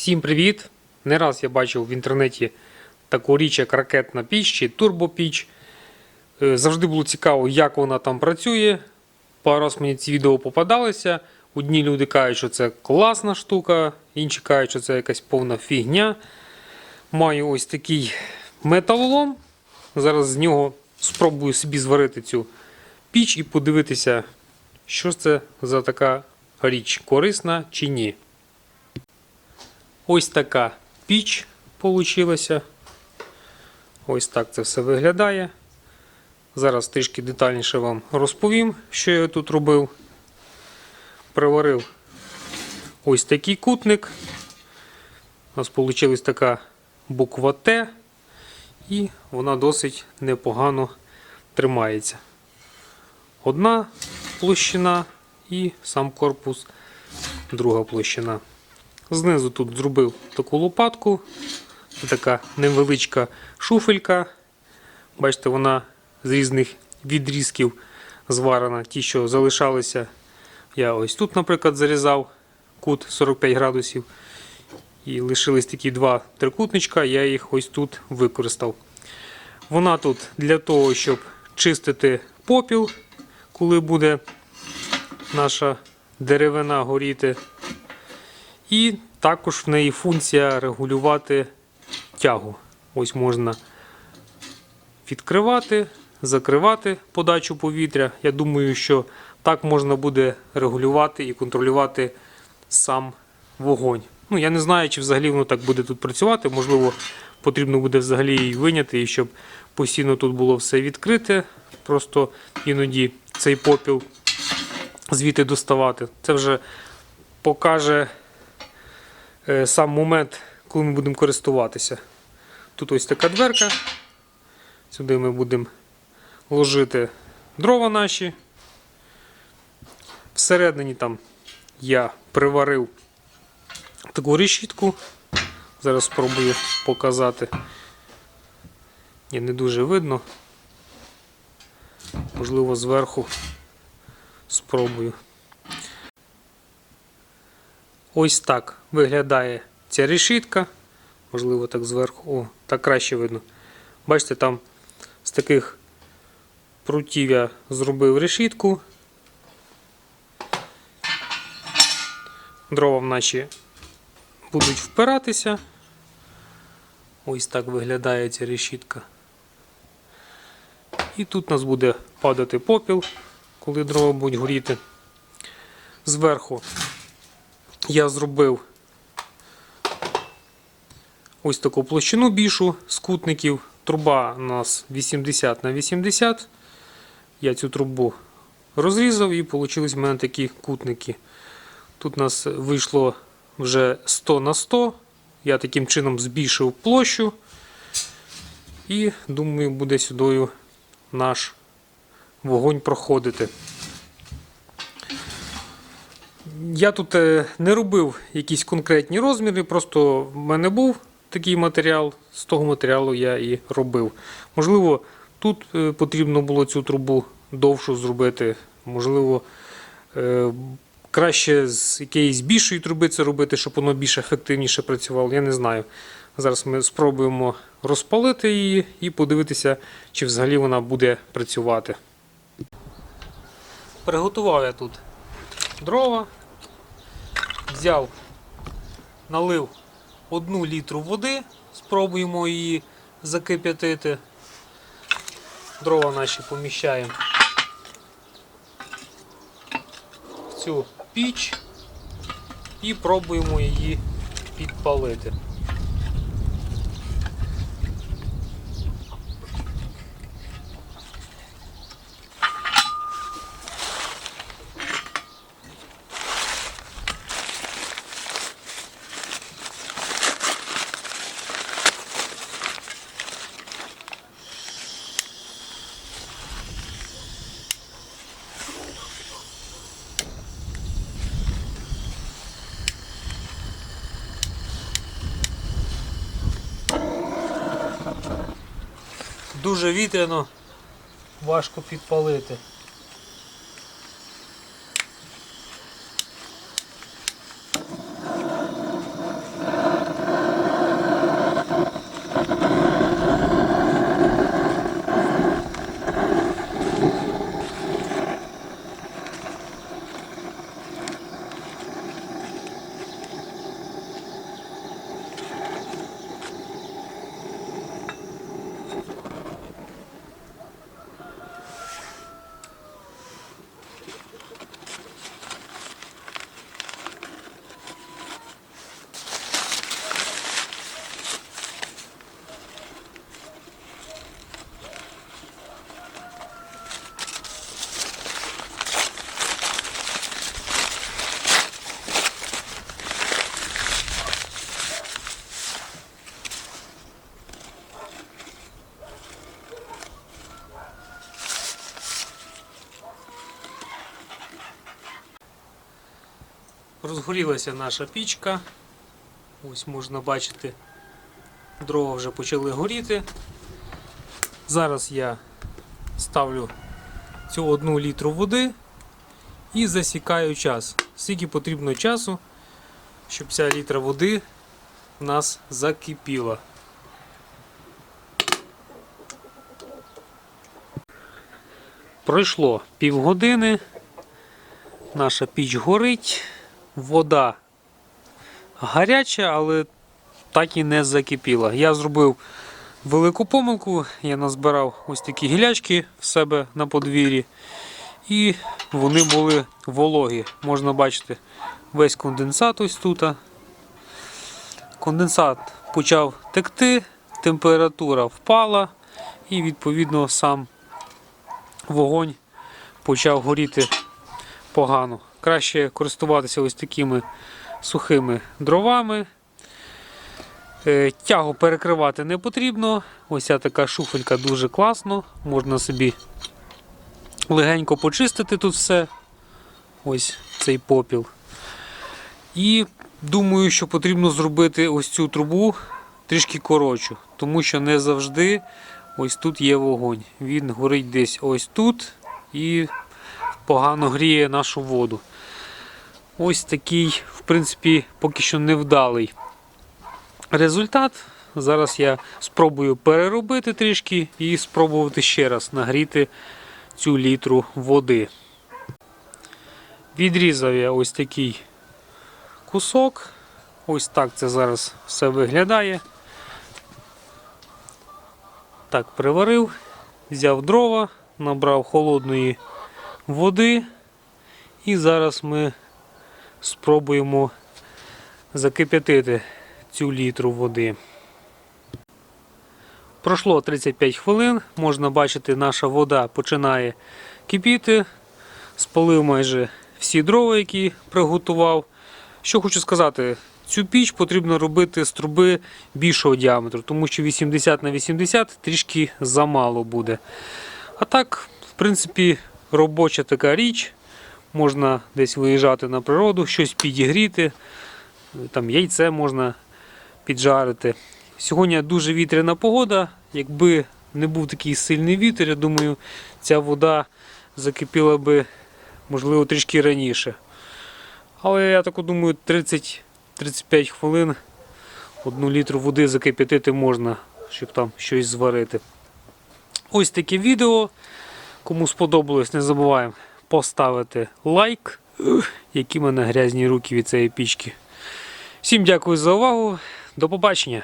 Всім привіт! Не раз я бачив в інтернеті таку річ, як ракетна піч чи турбопіч. Е, Завжди було цікаво, як вона там працює. Пару раз мені ці відео попадалися. Одні люди кажуть, що це класна штука, інші кажуть, що це якась повна фігня. Маю ось такий металолом. Зараз з нього спробую собі зварити цю піч і подивитися, що це за така річ, корисна чи ні. Ось така піч получилася. Ось так це все виглядає. Зараз трішки детальніше вам розповім, що я тут робив. Приварив ось такий кутник. У нас вийшла така буква Т, і вона досить непогано тримається. Одна площина і сам корпус, друга площина. Знизу тут зробив таку лопатку. Така невеличка шуфелька. Бачите, вона з різних відрізків зварена. Ті, що залишалися, я ось тут, наприклад, зарізав кут 45 градусів. І лишились такі два трикутничка, я їх ось тут використав. Вона тут для того, щоб чистити попіл, коли буде наша деревина горіти. І також в неї функція регулювати тягу. Ось можна відкривати, закривати подачу повітря. Я думаю, що так можна буде регулювати і контролювати сам вогонь. Ну, я не знаю, чи взагалі воно так буде тут працювати. Можливо, потрібно буде взагалі її виняти, і щоб постійно тут було все відкрите. Просто іноді цей попіл звідти доставати. Це вже покаже сам момент, коли ми будемо користуватися. Тут ось така дверка. Сюди ми будемо ложити дрова наші. Всередині там я приварив таку решітку. Зараз спробую показати. Ні, не дуже видно. Можливо, зверху спробую. Ось так виглядає ця решітка. Можливо, так зверху. О, так краще видно. Бачите, там з таких прутів я зробив решітку. Дрова в наші будуть впиратися. Ось так виглядає ця решітка. І тут у нас буде падати попіл, коли дрова будуть горіти. Зверху я зробив ось таку площину більшу з кутників. Труба у нас 80 на 80. Я цю трубу розрізав і вийшли в мене такі кутники. Тут у нас вийшло вже 100 на 100. Я таким чином збільшив площу. І думаю, буде сюди наш вогонь проходити. Я тут е, не робив якісь конкретні розміри, просто в мене був такий матеріал, з того матеріалу я і робив. Можливо, тут е, потрібно було цю трубу довшу зробити, можливо, е, краще з якоїсь більшої труби це робити, щоб воно більш ефективніше працювало. Я не знаю. Зараз ми спробуємо розпалити її і подивитися, чи взагалі вона буде працювати. Приготував я тут дрова, взяв, налив одну літру води, спробуємо її закип'ятити. Дрова наші поміщаємо в цю піч і пробуємо її підпалити. Дуже вітряно, важко підпалити. Розгорілася наша пічка. Ось можна бачити, дрова вже почали горіти. Зараз я ставлю цю одну літру води і засікаю час. Скільки потрібно часу, щоб ця літра води в нас закипіла. Пройшло півгодини. Наша піч горить, вода гаряча, але так і не закипіла. Я зробив велику помилку, я назбирав ось такі гілячки в себе на подвір'ї, і вони були вологі. Можна бачити весь конденсат ось тут. Конденсат почав текти, температура впала, і відповідно сам вогонь почав горіти погано. Краще користуватися ось такими сухими дровами. Е, Тягу перекривати не потрібно. Ось ця така шуфелька дуже класно. Можна собі легенько почистити тут все. Ось цей попіл. І думаю, що потрібно зробити ось цю трубу трішки коротшу, тому що не завжди ось тут є вогонь. Він горить десь ось тут і погано гріє нашу воду. Ось такий, в принципі, поки що невдалий результат. Зараз я спробую переробити трішки і спробувати ще раз нагріти цю літру води. Відрізав я ось такий кусок. Ось так це зараз все виглядає. Так, приварив, взяв дрова, набрав холодної води. І зараз ми спробуємо закип'ятити цю літру води. Пройшло 35 хвилин, можна бачити, наша вода починає кипіти. Спалив майже всі дрова, які приготував. Що хочу сказати, цю піч потрібно робити з труби більшого діаметру, тому що 80 на 80 трішки замало буде. А так, в принципі, робоча така річ. Можна десь виїжджати на природу, щось підігріти, там яйце можна піджарити. Сьогодні дуже вітряна погода. Якби не був такий сильний вітер, я думаю, ця вода закипіла би, можливо, трішки раніше. Але я так думаю, 30-35 хвилин одну літру води закип'ятити можна, щоб там щось зварити. Ось таке відео. Кому сподобалось, не забуваємо поставити лайк. Які в мене грязні руки від цієї пічки. Всім дякую за увагу. До побачення!